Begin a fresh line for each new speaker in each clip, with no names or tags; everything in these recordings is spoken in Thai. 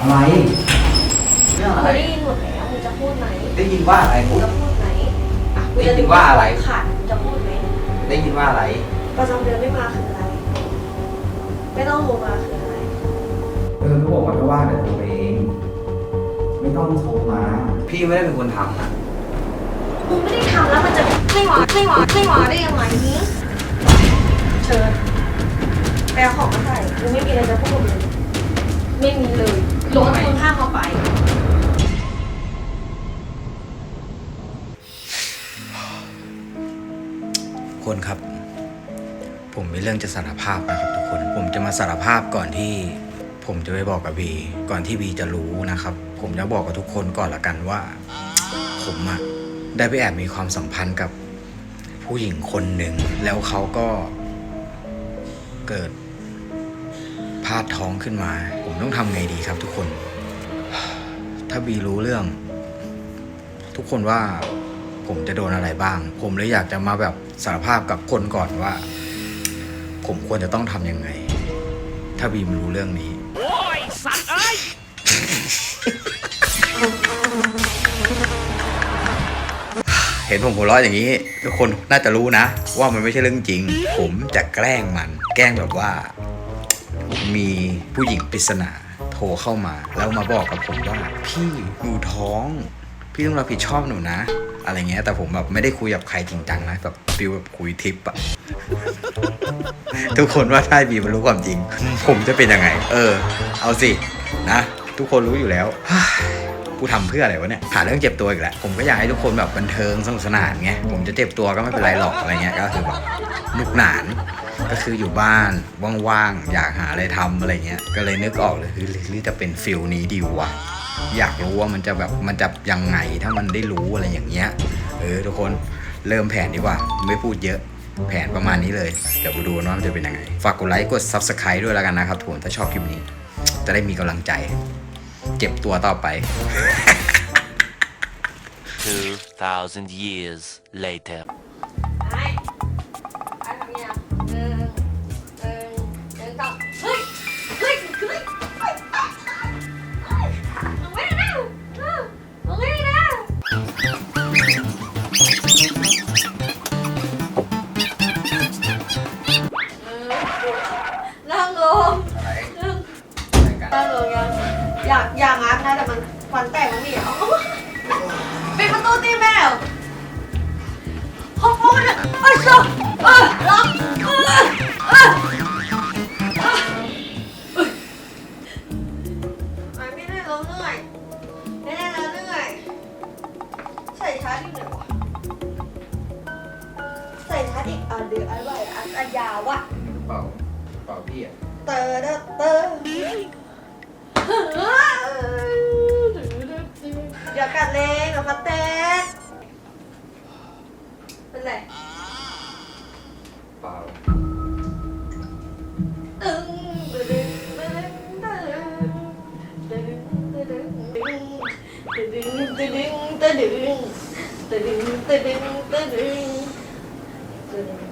อะไรเรื่องอะไร
ได้ยินหมดแล้วมึงจะพูดไหม
ได้ยินว่าอะไร
มึ
พู
ง
ด
จะพูดไหมอะกู
ได้
จะ
ยินว่าอะไร
ขาดมึงจะพูดไหม
ได้ยินว่าอะไร
ประจำเดือนไม่มาคืออะไร ไม่ต้องโทรมาคืออะไร
เออก็บอกว่าไม่ว่าแต่ตัวเอง ไม่ต้องโทรมา พี่ไม่ได้เป็นคนทำนะ
มึงไม่ได้ทำแล้วมันจะไม่มาไม่มาไม่มาได้ยังไงนี้เชิญไปเอาของมาใส่กูไม่มีอะไรจะพูดเลยไม่มีเลย รถมึงห้าเอาไป
คนครับ ผมมีเรื่องจะสารภาพนะครับทุกคน ผมจะมาสารภาพก่อนที่ ผมจะไปบอกกับบีก่อนที่บีจะรู้นะครับ ผมจะบอกกับทุกคนก่อนละกันว่า ผมอะได้ไปแอบมีความสัมพันธ์กับผู้หญิงคนหนึ่ง แล้วเขาก็เกิดาดท้องขึ้นมา ผมต้องทำไงดีครับทุกคน ถ้าบีรู้เรื่อง ทุกคนว่าผมจะโดนอะไรบ้าง ผมเลยอยากจะมาแบบสารภาพกับคนก่อนว่า ผมควรจะต้องทำยังไง ถ้าบีมรู้เรื่องนี้
โอ้ยสัตว์เอ้ย
เห็นผมหัวเราะอย่างนี้ ทุกคนน่าจะรู้นะ ว่ามันไม่ใช่เรื่องจริง ผมจะแกล้งมัน แกล้งแบบว่า มีผู้หญิงปริศนาโทรเข้ามา แล้วมาบอกกับผมว่า พี่หนูท้อง พี่ต้องรับผิดชอบหนูนะ อะไรเงี้ยแต่ผมแบบไม่ได้คุยกับใครจริงจังนะแบบฟิลแบบคุยทิปอะทุกคนว่าถ้าบีมันรู้ความจริง ผมจะเป็นยังไง เออ เอาสินะ ทุกคนรู้อยู่แล้วกูทำเพื่ออะไรวะเนี่ยหาเรื่องเจ็บตัวอีกแล้วผมก็อยากให้ทุกคนแบบบันเทิงสนุกสนานไงผมจะเจ็บตัวก็ไม่เป็นไรหรอกอะไรเงี้ยก็คือแบบหนุกหนาน ก็คืออยู่บ้านว่างๆอยากหาอะไรทำอะไรเงี้ยก็เลยนึกออกเลยหรือหรือจะเป็นฟิลนี้ดีวะอยากรู้ว่ามันจะแบบมันจะยังไงถ้ามันได้รู้อะไรอย่างเงี้ยเออทุกคนเริ่มแผนดีกว่า ไม่พูดเยอะแผนประมาณนี้เลย เดี๋ยวมาดูว่ามันจะเป็นยังไง ฝากกดไลค์กด subscribe ด้วยแล้วกันนะครับทุกคนถ้าชอบคลิปนี้ จะได้มีกำลังใจ เจ็บตัวต่อไป
2,000 years later.
อันอันยาวอะเป
ล่าเปล่าพี่อะ
เตอเดอเตออย่ากัดเลงเดี๋ยวฟันแตกเป็นไร
เปล่า
ตึงตึงตึงตึงตึงตึงตึงตึงตึงตึงตึงตึงตึงตึงตึง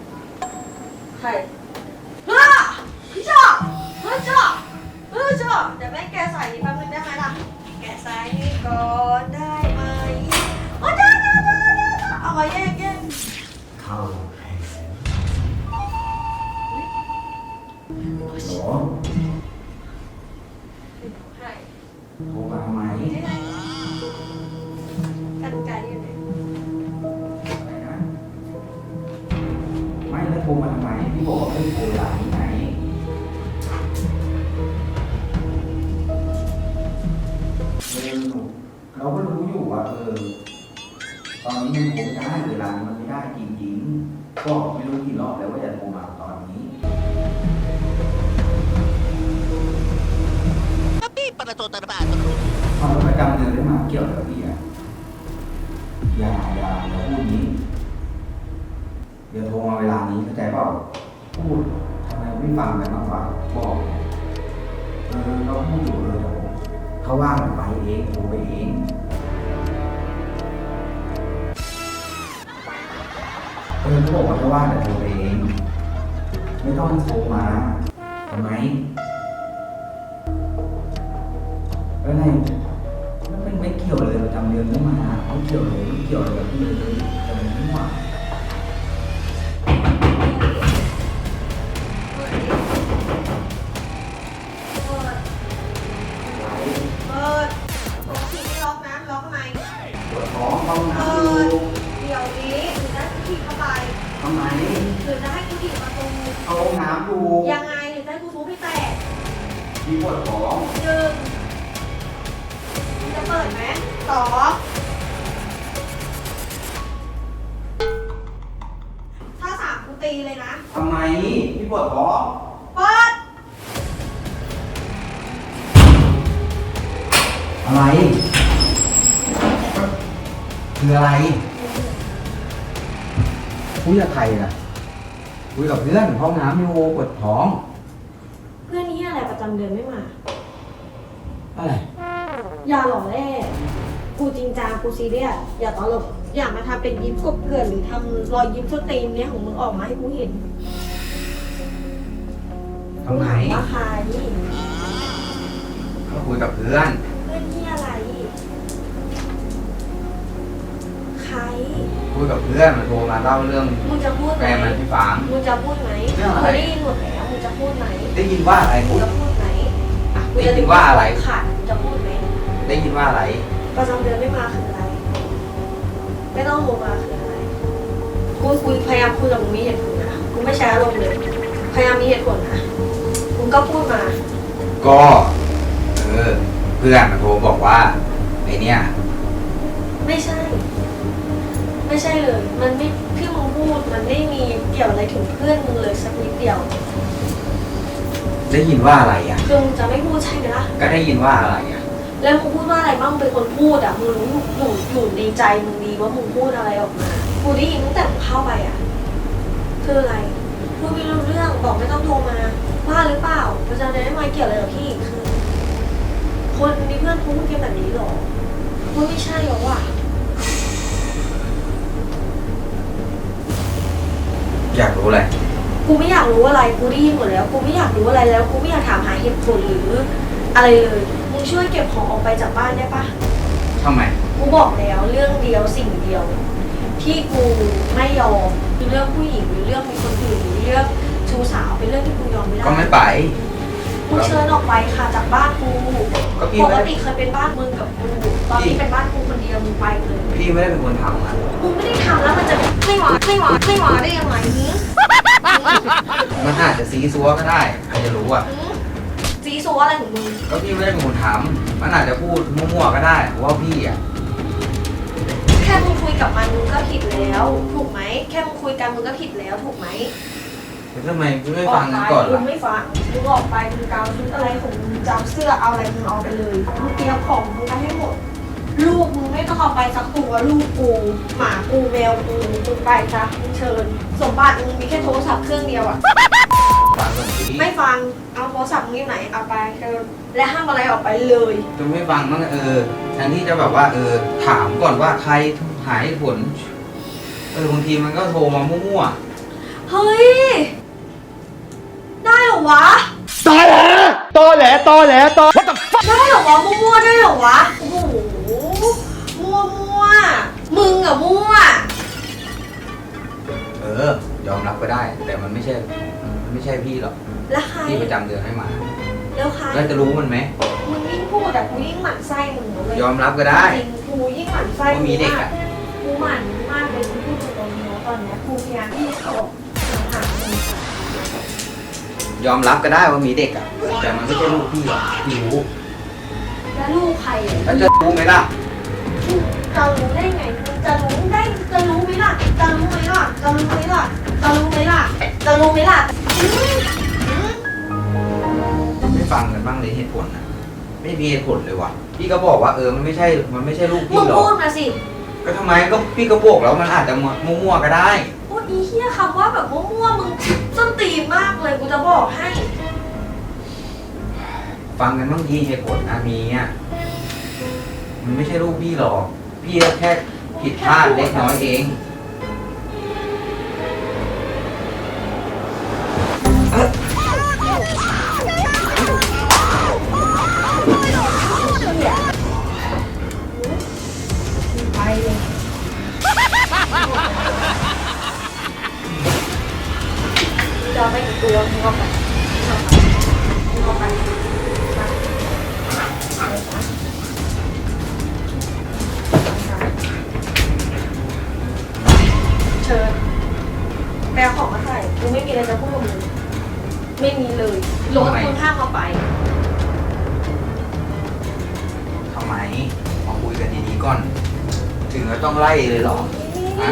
ว่า
เออตอนนี้มันโทรได้เวลามันไม่ได้จริงๆก็ไม่รู้กี่รอบแล้วว่าจะโทรมาตอนนี้ความประจำเดือนได้มาเกี่ยวกับพี่อะอย่าอย่าอย่าพูดนี้เดี๋ยวโทรมาเวลานี้เข้าใจเปล่าพูดทำไมไม่ฟังกันบ้างวะบอกเออเราพูดอยู่เออเดี๋ยวเขาว่างไปเองโทรไปเอง ออ
เขาบอกว่าถ้าว่างเดี๋ยวโทรไปเอง ไม่ต้องโทรมาทำไมแล้วไงแล้วมันไม่เกี่ยวเลยประจำเดือนไม่มาไม่เกี่ยวเลยไม่เกี่ยวเลยไม่
เกี่
ย
วเล
ย
เปิดไหมสองถ้าสามกูตีเลยนะ
ทำไมพี่ปวดท้อง
เปิด
อะไร คืออะไรคุยกับใครล่ะคุยกับเพื่อนห้องน้ำอยู่ปวดท้อง
เพื่อนนี้อะไรประจำเดือนไม่มา
อะไร
อย่าหล่อแร่กูจริงจังกูซีเรียสอย่าตลกอย่ามาทำเป็นยิ้มกบเกลื่อนหรือทำรอยยิ้มสตรีมเนี้ยของมึงออกมาให้กูเห็น
ทำไม
ว่าใคร
ก็คุยกับเพื่อน
เพื่อนที่อะไร ใคร
คุยกับเพื่อนมันโทรมาเล่าเรื่อง
มึงจะพูดไห
แฟ
ม
นมันที่ฟัง
มึงจะพูดไหม
เรื่องอะไร
กูได้ยินหมดแล้วมึงจะพูดไหม
ได้ยินว่าอะไร
มึ
พู
ง
ด
จะพูดไหมอะกู
ได้
จะ
ยินว่าอะไร
ขาดมึงจะพูดไหม
ได้ยินว่าอะไร
ประจำเดือนไม่มาคืออะไร ไม่ต้องโทรมาคืออะไร กูคุยพยายามคุยกับมึงมีเหตุผลนะ กูไม่ใช้อารมณ์เลย พยายามมีเหตุผลนะ มึงก็พูดมา
ก็ เออ เพื่อนมันโทรบอกว่าไอเนี่ย
ไม่ใช่ ไม่ใช่เลย มันไม่ที่มึงพูดมันไม่มีเกี่ยวอะไรถึงเพื่อนมึงเลยสักนิดเดียว
ได้ยินว่าอะไรอะ
คือมึงจะไม่พูดใช่ไหมล่ะ
ก็ได้ยินว่าอะไรอะ
แล้วมึงพูดว่าอะไรบ้างมึงเป็นคนพูดอะมึงรู้อยู่อยู่ในใจมึงดีว่ามึงพูดอะไรออกมากูได้ยินตั้งแต่มึงเข้าไปอะคืออะไรพูดไม่รู้เรื่องบอกไม่ต้องโทรมาว่าหรือเปล่าประจำเดือนไม่มาเกี่ยวอะไรกับพี่คือคนมีเพื่อนพูดกันแบบนี้หรอพูดไม่ใช่หรอวะ
อยากรู้อะไร
กูไม่อยากรู้อะไรกูได้ยินหมดแล้ว กูไม่อยากรู้อะไรแล้ว กูไม่อยากถามหาเหตุผลหรืออะไรเลย มึงช่วยเก็บของออกไปจากบ้านได้ปะ
ทำไม
กูบอกแล้วเรื่องเดียวสิ่งเดียว ที่กูไม่ยอมคือเรื่องผู้หญิงหรือเรื่องมีคนอื่นหรือเรื่องชู้สาวเป็นเรื่องที่กูยอมไม่ได้
ก็ไม่ไป
กูเชิญออกไปค่ะจากบ้านกู
ก็พี่
ป
ไม่
ก
ได้
ติเคยเป็นบ้านมึงกับกูตอนนี้เป็นบ้านกูคนเดียวมึงไปเลย
พี่ไม่ได้เป็นคนทำอะ
มึงไม่ได้ทำแล้วมันจะไม่หวาไม่หวาไม่หวาได้ยังไงหือ
มันอาจจะซีซัวก็ได้ใครจะรู้อะ
หือ ซีซัวอะไรของมึง
ก็พี่ไม่ได้เป็นคนทำมันอาจจะพูดมั่วๆก็ได้ว่าพี่อะ
แค่มึงคุยกับมันมึงก็ผิดแล้ว ถูกไหมแค่มึงคุยกันมึงก็ผิดแล้วถูกไหม
แล้วทำไมพี่ไม่ฟังกันก่อน
มึ
ล่ะ
งไม่ฟังมึงออกไปมึงกาวชุดอะไรของมึงจำเสื้อเอาอะไรมึงเอาไปเลยมึงเตรียมของมึงไปให้หมด ลูกมึงไม่ต้องเอาไปสักตัวลูกกู หมากูแมวกูมึงไปซะมึงเชิญ สมบัติมึงมีแค่โทรศัพท์เครื่องเดียวอะ
ฟังก่อนสิ
ไม่ฟัง เอาโทรศัพท์มึงอยู่ไหนเอาไปเชิญและห้ามอะไรออกไปเลย
จะไม่ฟังมั้งเออแทนที่จะแบบว่า เออ ถามก่อนว่าใครหายผล เออบางทีมันก็โทรมามั่ว
เฮ้ย ได้เหรอวะ
ตอแหลตอแหลตอแหลตอ
ได้เหรอวะมั่วๆได้เหรอวะ โอ้โห มั่วมั่วๆมึงอะมั่ว
ๆ เออ ยอมรับก็ได้ แต่มันไม่ใช่ มันไม่ใช่พี่หรอก
แล้วใคร
พี่ประจำเดือนให้มา
แล้วใคร
แล้วจะรู้มันไหม
มึงยิ่งพูดแต่กูยิ่งหมั่นไส้มึงเลย
ยอมรับก็ได้
จริงๆกูยิ่งหมั่นไส้
ว่ามีเด็กอะ
กูหมั่นมากเลยกูพูดตรงๆนะตอนเนี้ยกูพยายามที่จะออกหามึง
ยอมรับก็ได้ว่ามีเด็กอะ แต่มันไม่ใช่ลูกพี่หรอกพี่รู้
แล้วลูกใครอะ
แล้วจะรู้ไหมล่ะ
จะรู้ได้ไงมึงจะรู้ได้จะรู้ไหมล่ะจะรู้ไหมล่ะจะรู้ไหมล่ะจะรู้ไหมล่ะจะรู้ไหมล่ะอืมอืม
ไม่ฟังกันบ้างเลยเหตุผลนะไม่มีเหตุผลเลยว่ะ พี่ก็บอกว่าเออมันไม่ใช่มันไม่ใช่ลูก
มึ
พี่
ง
หรอ
พู
ก
ดมาสิ
ก็ทำไมก็พี่ก็บอกแล้วมันอาจจะมั่วๆก็ได้
พูดอีเหี้ยคำว่าแบบมั่วๆมึงส้นตีนมากเลยกูจะบอกให้
ฟังกันบ้างทีเหตุผลนะมีอะมันไม่ใช่ลูกพี่หรอก พี่ก็แค่ผิดพลาดเล็กน้อยเอง
เชิญแปลของมาใส่กูไม่มีอะไรจะพูดกับมึงไม่มีเลยรถมึงห้ามเอาไป
ทำไมมาคุยกันดีๆก่อน ถึงจะต้องไล่เลยเหรอฮะ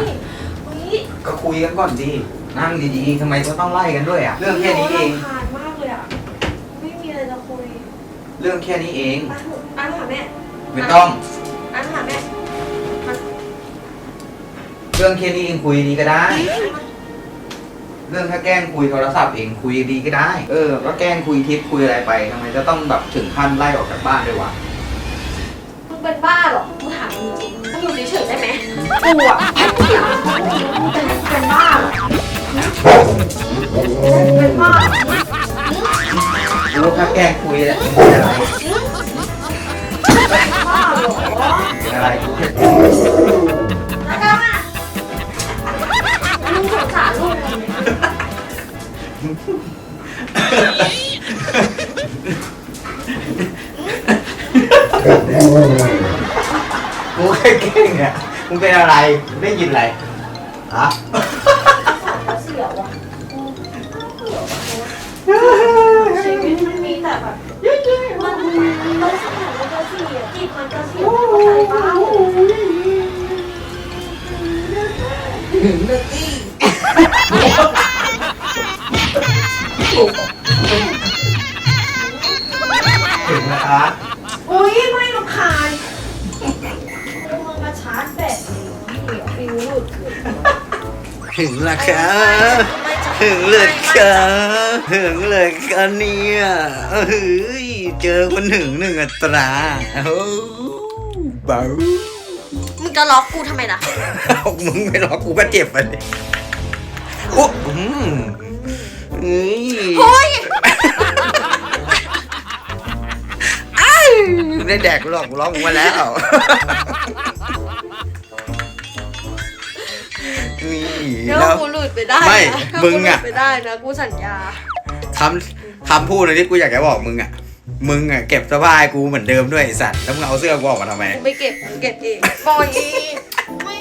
เฮ้ย
ก็คุยกันก่อนดิ นั่งดีๆทำไมก็ต้องไล่กันด้วยอะ เรื่องแค่นี้เอง
รำคาญมากเลยอะ ไม่มีอะไรจะคุย
เรื่องแค่นี้เอง
อันอันหาแม่
ไม่ต้อง
อันหาแม่มัน
เรื่องแค่นี้เองคุยดีก็ได้ เรื่องถ้าแกล้งคุยโทรศัพท์เองคุยดีก็ได้ เออ ก็แกล้งคุยทิปคุยอะไรไปทำไมจะต้องแบบถึงขั้นไล่ออกจากบ้านด้วยวะ
มึงเป็นบ้าเหรอกูถามมึงจริงมึงอยู่เฉยๆได้ไหมกูอะกูอยากมึงเป็นเป็นบ้าเหรอเป็นบ้าเห รู้
ถ้าแกล้งคุยแล้วเป็นอะไร
ข้าหรอ
เป็นอะไรกูแค่
แล้วก็มาลุงสงสารลูก
กูแค่แกล้งเนี่ยมึงเป็นอะไรได้ยินอะไรฮะ
แต่แบบมันต้องสถานมันจะเสียจิตมันจะเสียเข้าใจเปล่า
ถึงนะคะ
อุ้ยไม่รำคาญมึงมาชาร์จแบตเดี๋ยวฟิวหลุด
ถึงละคะถึงเลย ค่ะถึงเลยค่ะเนี่ยเฮ้ยเจอคนถึงหนึ่งอัตราโอ้เบา
มึงจะล็อกกูทำไมล่ะ
เอามึงไม่รอกูก็เจ็บอะดิโอ้อืมเฮ้ย
เฮ้ย
อ้ายได้แดกกูหรอกกูร้องมึงมาแล้ว นี่
เดี๋ยว
แล้ว
กูหลุดไปได้นะ
ไม่
ถ้า
มึงอะ
กูหลุดไปได้นะกูสัญญา
คำคำพูดเลยที่กูอยากจะบอกมึงอะ มึงอะเก็บเสื้อผ้าให้กูเหมือนเดิมด้วยไอ้สัตว์แล้วมึงเอาเสื้อกูออกมาทำไม
กูไม่เก็บกูเก็บเองปล่อยเองไม่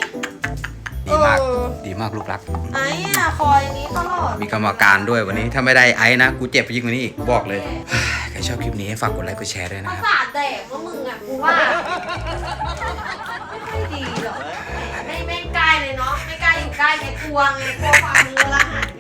ดีมาก
เออ
ดีมากลูกรัก
ไอ้อะคอยนี้ตลอด
มีกรรมการด้วยวันนี้ถ้าไม่ได้ไอ้นะกูเจ็บยิ่งกว่านี้อีกบอกเลย ใครชอบคลิปนี้ฝากกดไลค์กดแชร์ด้วย
ป
นะ
ระ
ครับ
สาทแดกว่ามึงอะกูว่า ไม่ค่อยดีหรอกไม่ไม่ใกล้เลยเนาะไม่กล้าอยู่ใกล้ ไงกลัวไงกลัวความมือละหัน